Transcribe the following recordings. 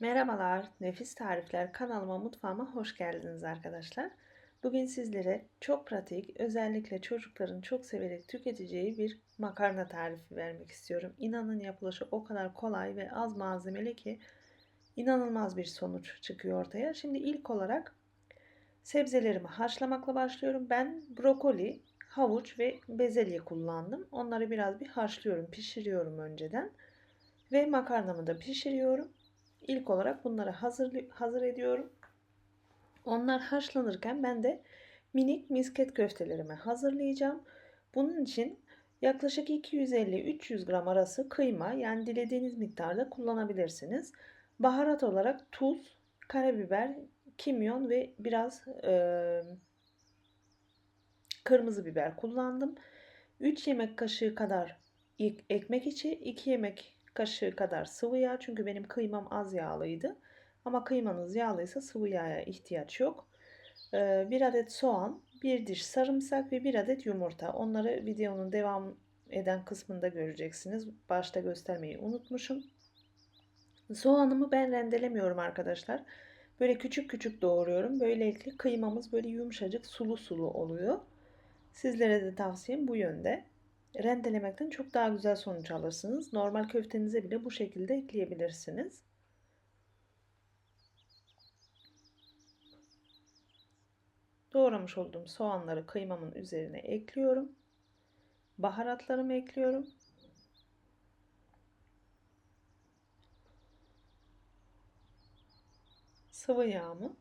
Merhabalar, Nefis Tarifler kanalıma mutfağıma hoş geldiniz arkadaşlar. Bugün sizlere çok pratik, özellikle çocukların çok severek tüketeceği bir makarna tarifi vermek istiyorum. İnanın yapılışı o kadar kolay ve az malzemeli ki inanılmaz bir sonuç çıkıyor ortaya. Şimdi ilk olarak sebzelerimi haşlamakla başlıyorum. Ben brokoli, havuç ve bezelye kullandım. Onları biraz bir haşlıyorum, pişiriyorum önceden. Ve makarnamı da pişiriyorum. İlk olarak bunları hazır, hazır ediyorum. Onlar haşlanırken ben de minik misket köftelerimi hazırlayacağım. Bunun için yaklaşık 250-300 gram arası kıyma yani dilediğiniz miktarda kullanabilirsiniz. Baharat olarak tuz, karabiber, kimyon ve biraz e, kırmızı biber kullandım. 3 yemek kaşığı kadar ekmek içi, 2 yemek kaşığı kadar sıvı yağ. Çünkü benim kıymam az yağlıydı. Ama kıymanız yağlıysa sıvı yağa ihtiyaç yok. Ee, bir adet soğan, bir diş sarımsak ve bir adet yumurta. Onları videonun devam eden kısmında göreceksiniz. Başta göstermeyi unutmuşum. Soğanımı ben rendelemiyorum arkadaşlar. Böyle küçük küçük doğruyorum. Böylelikle kıymamız böyle yumuşacık sulu sulu oluyor. Sizlere de tavsiyem bu yönde rendelemekten çok daha güzel sonuç alırsınız. Normal köftenize bile bu şekilde ekleyebilirsiniz. Doğramış olduğum soğanları kıymamın üzerine ekliyorum. Baharatlarımı ekliyorum. Sıvı yağımı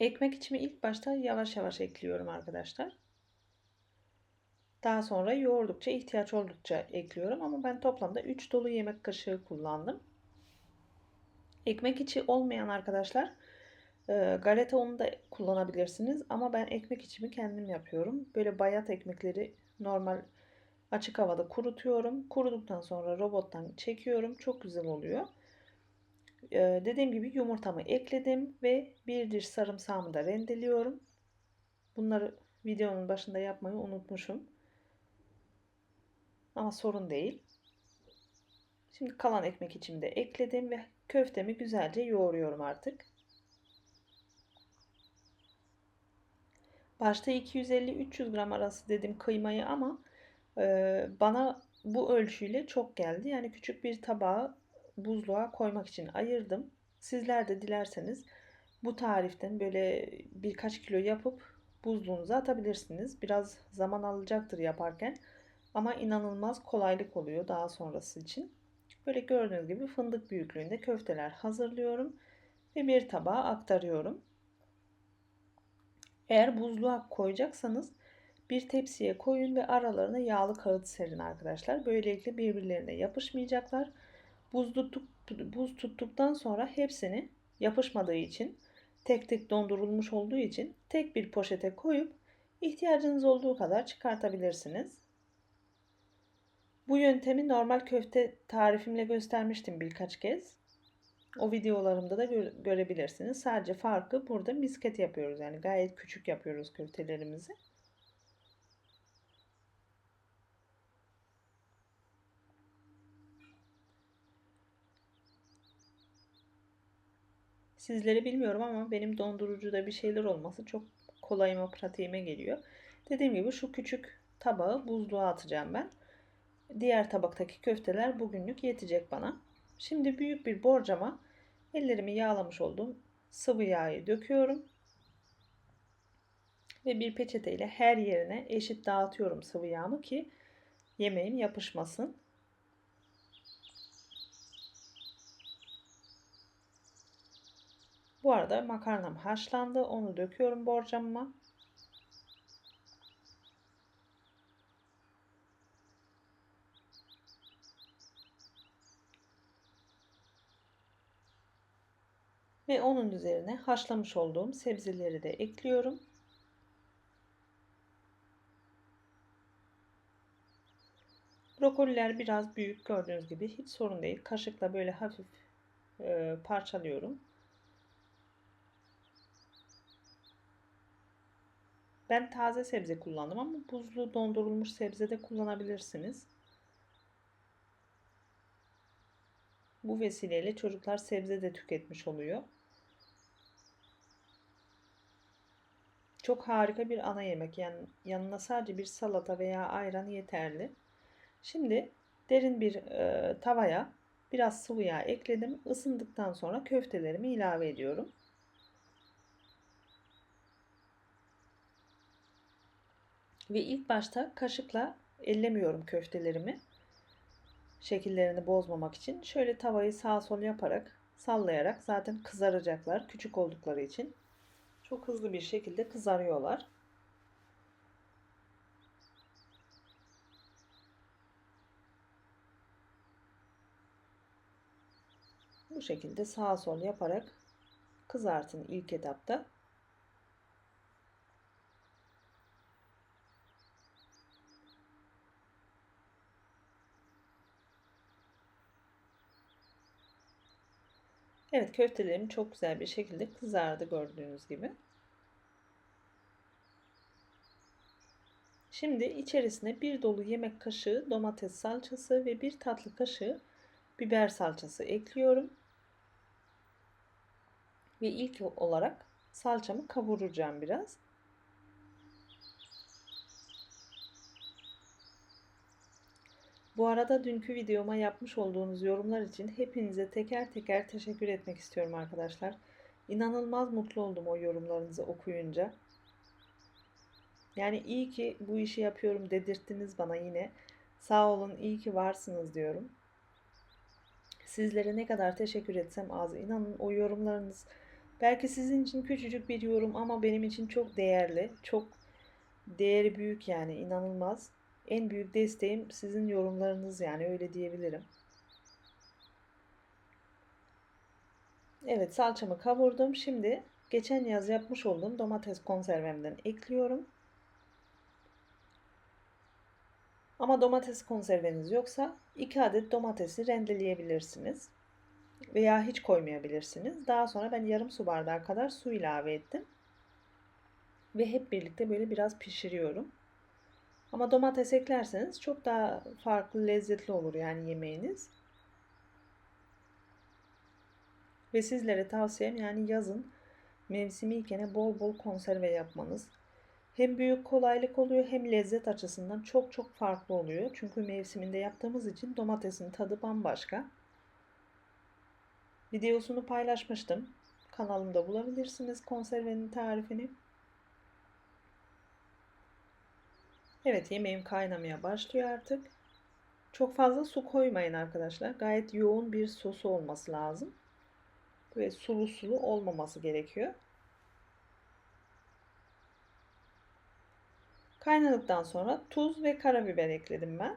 Ekmek içimi ilk başta yavaş yavaş ekliyorum arkadaşlar. Daha sonra yoğurdukça ihtiyaç oldukça ekliyorum ama ben toplamda 3 dolu yemek kaşığı kullandım. Ekmek içi olmayan arkadaşlar e, galeta unu da kullanabilirsiniz ama ben ekmek içimi kendim yapıyorum. Böyle bayat ekmekleri normal açık havada kurutuyorum. Kuruduktan sonra robottan çekiyorum. Çok güzel oluyor. Dediğim gibi yumurtamı ekledim ve bir diş sarımsağımı da rendeliyorum. Bunları videonun başında yapmayı unutmuşum. Ama sorun değil. Şimdi kalan ekmek içimi de ekledim ve köftemi güzelce yoğuruyorum artık. Başta 250-300 gram arası dedim kıymayı ama bana bu ölçüyle çok geldi. Yani küçük bir tabağa buzluğa koymak için ayırdım. Sizler de dilerseniz bu tariften böyle birkaç kilo yapıp buzluğunuza atabilirsiniz. Biraz zaman alacaktır yaparken ama inanılmaz kolaylık oluyor daha sonrası için. Böyle gördüğünüz gibi fındık büyüklüğünde köfteler hazırlıyorum ve bir tabağa aktarıyorum. Eğer buzluğa koyacaksanız bir tepsiye koyun ve aralarına yağlı kağıt serin arkadaşlar. Böylelikle birbirlerine yapışmayacaklar. Buz, tuttuk, buz tuttuktan sonra hepsini yapışmadığı için tek tek dondurulmuş olduğu için tek bir poşete koyup ihtiyacınız olduğu kadar çıkartabilirsiniz. Bu yöntemi normal köfte tarifimle göstermiştim birkaç kez. O videolarımda da gö görebilirsiniz. Sadece farkı burada misket yapıyoruz. Yani gayet küçük yapıyoruz köftelerimizi. Sizleri bilmiyorum ama benim dondurucuda bir şeyler olması çok kolayıma, pratiğime geliyor. Dediğim gibi şu küçük tabağı buzluğa atacağım ben. Diğer tabaktaki köfteler bugünlük yetecek bana. Şimdi büyük bir borcama ellerimi yağlamış olduğum sıvı yağı döküyorum. Ve bir peçeteyle her yerine eşit dağıtıyorum sıvı yağımı ki yemeğim yapışmasın. Bu arada makarnam haşlandı. Onu döküyorum borcamıma. Ve onun üzerine haşlamış olduğum sebzeleri de ekliyorum. Brokoliler biraz büyük gördüğünüz gibi hiç sorun değil. Kaşıkla böyle hafif e, parçalıyorum. Ben taze sebze kullandım ama buzlu dondurulmuş sebze de kullanabilirsiniz. Bu vesileyle çocuklar sebze de tüketmiş oluyor. Çok harika bir ana yemek. Yani yanına sadece bir salata veya ayran yeterli. Şimdi derin bir e, tavaya biraz sıvı yağ ekledim. Isındıktan sonra köftelerimi ilave ediyorum. Ve ilk başta kaşıkla ellemiyorum köftelerimi. Şekillerini bozmamak için. Şöyle tavayı sağ sol yaparak, sallayarak zaten kızaracaklar küçük oldukları için. Çok hızlı bir şekilde kızarıyorlar. Bu şekilde sağ sol yaparak kızartın ilk etapta. Evet köftelerim çok güzel bir şekilde kızardı gördüğünüz gibi. Şimdi içerisine bir dolu yemek kaşığı domates salçası ve bir tatlı kaşığı biber salçası ekliyorum. Ve ilk olarak salçamı kavuracağım biraz. Bu arada dünkü videoma yapmış olduğunuz yorumlar için hepinize teker teker teşekkür etmek istiyorum arkadaşlar. İnanılmaz mutlu oldum o yorumlarınızı okuyunca. Yani iyi ki bu işi yapıyorum dedirttiniz bana yine. Sağ olun, iyi ki varsınız diyorum. Sizlere ne kadar teşekkür etsem az. İnanın o yorumlarınız belki sizin için küçücük bir yorum ama benim için çok değerli. Çok değeri büyük yani inanılmaz. En büyük desteğim sizin yorumlarınız yani öyle diyebilirim. Evet salçamı kavurdum. Şimdi geçen yaz yapmış olduğum domates konservemden ekliyorum. Ama domates konserveniz yoksa 2 adet domatesi rendeleyebilirsiniz. Veya hiç koymayabilirsiniz. Daha sonra ben yarım su bardağı kadar su ilave ettim. Ve hep birlikte böyle biraz pişiriyorum. Ama domates eklerseniz çok daha farklı, lezzetli olur yani yemeğiniz. Ve sizlere tavsiyem yani yazın mevsimi iken bol bol konserve yapmanız. Hem büyük kolaylık oluyor hem lezzet açısından çok çok farklı oluyor. Çünkü mevsiminde yaptığımız için domatesin tadı bambaşka. Videosunu paylaşmıştım. Kanalımda bulabilirsiniz konservenin tarifini. Evet yemeğim kaynamaya başlıyor artık. Çok fazla su koymayın arkadaşlar. Gayet yoğun bir sosu olması lazım. Böyle sulu sulu olmaması gerekiyor. Kaynadıktan sonra tuz ve karabiber ekledim ben.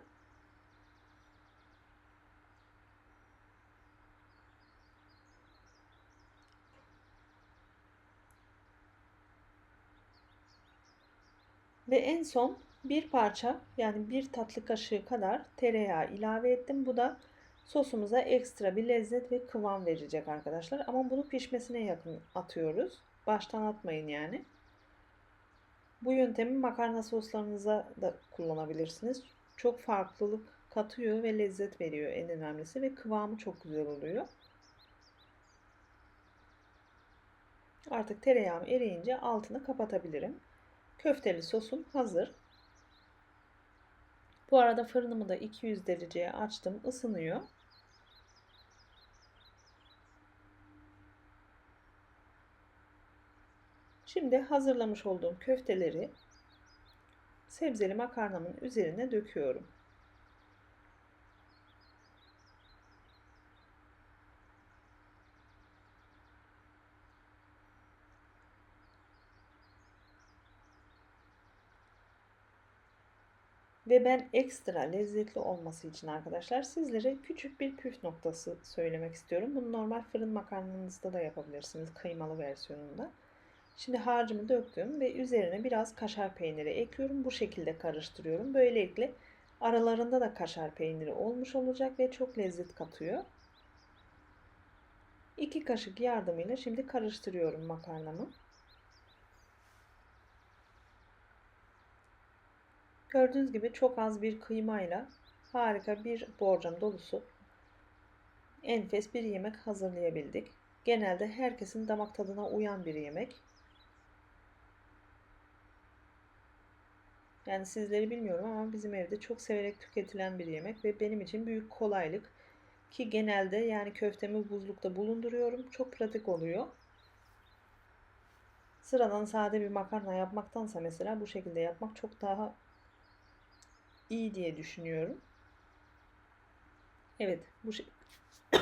Ve en son bir parça yani bir tatlı kaşığı kadar tereyağı ilave ettim. Bu da sosumuza ekstra bir lezzet ve kıvam verecek arkadaşlar. Ama bunu pişmesine yakın atıyoruz. Baştan atmayın yani. Bu yöntemi makarna soslarınıza da kullanabilirsiniz. Çok farklılık katıyor ve lezzet veriyor en önemlisi ve kıvamı çok güzel oluyor. Artık tereyağım eriyince altını kapatabilirim. Köfteli sosum hazır. Bu arada fırınımı da 200 dereceye açtım. ısınıyor. Şimdi hazırlamış olduğum köfteleri sebzeli makarnamın üzerine döküyorum. Ve ben ekstra lezzetli olması için arkadaşlar sizlere küçük bir püf noktası söylemek istiyorum. Bunu normal fırın makarnanızda da yapabilirsiniz kıymalı versiyonunda. Şimdi harcımı döktüm ve üzerine biraz kaşar peyniri ekliyorum. Bu şekilde karıştırıyorum. Böylelikle aralarında da kaşar peyniri olmuş olacak ve çok lezzet katıyor. 2 kaşık yardımıyla şimdi karıştırıyorum makarnamı. Gördüğünüz gibi çok az bir kıymayla harika bir borcam dolusu enfes bir yemek hazırlayabildik. Genelde herkesin damak tadına uyan bir yemek. Yani sizleri bilmiyorum ama bizim evde çok severek tüketilen bir yemek ve benim için büyük kolaylık. Ki genelde yani köftemi buzlukta bulunduruyorum. Çok pratik oluyor. Sıradan sade bir makarna yapmaktansa mesela bu şekilde yapmak çok daha iyi diye düşünüyorum. Evet, bu şey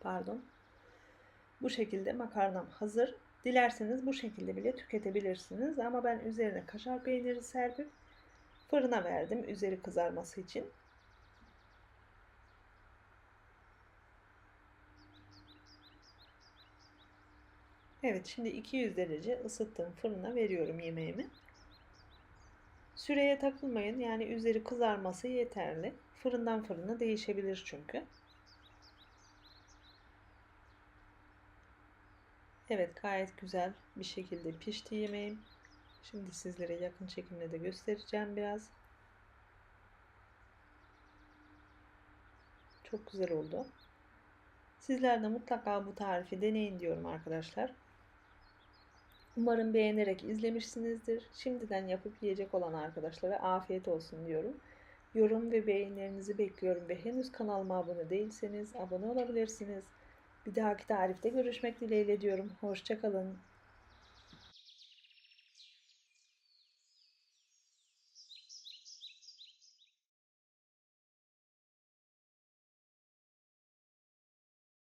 Pardon. Bu şekilde makarnam hazır. Dilerseniz bu şekilde bile tüketebilirsiniz ama ben üzerine kaşar peyniri serpip fırına verdim üzeri kızarması için. Evet, şimdi 200 derece ısıttığım fırına veriyorum yemeğimi. Süreye takılmayın. Yani üzeri kızarması yeterli. Fırından fırına değişebilir çünkü. Evet gayet güzel bir şekilde pişti yemeğim. Şimdi sizlere yakın çekimle de göstereceğim biraz. Çok güzel oldu. Sizler de mutlaka bu tarifi deneyin diyorum arkadaşlar. Umarım beğenerek izlemişsinizdir. Şimdiden yapıp yiyecek olan arkadaşlara afiyet olsun diyorum. Yorum ve beğenilerinizi bekliyorum ve henüz kanalıma abone değilseniz abone olabilirsiniz. Bir dahaki tarifte görüşmek dileğiyle diyorum. Hoşçakalın.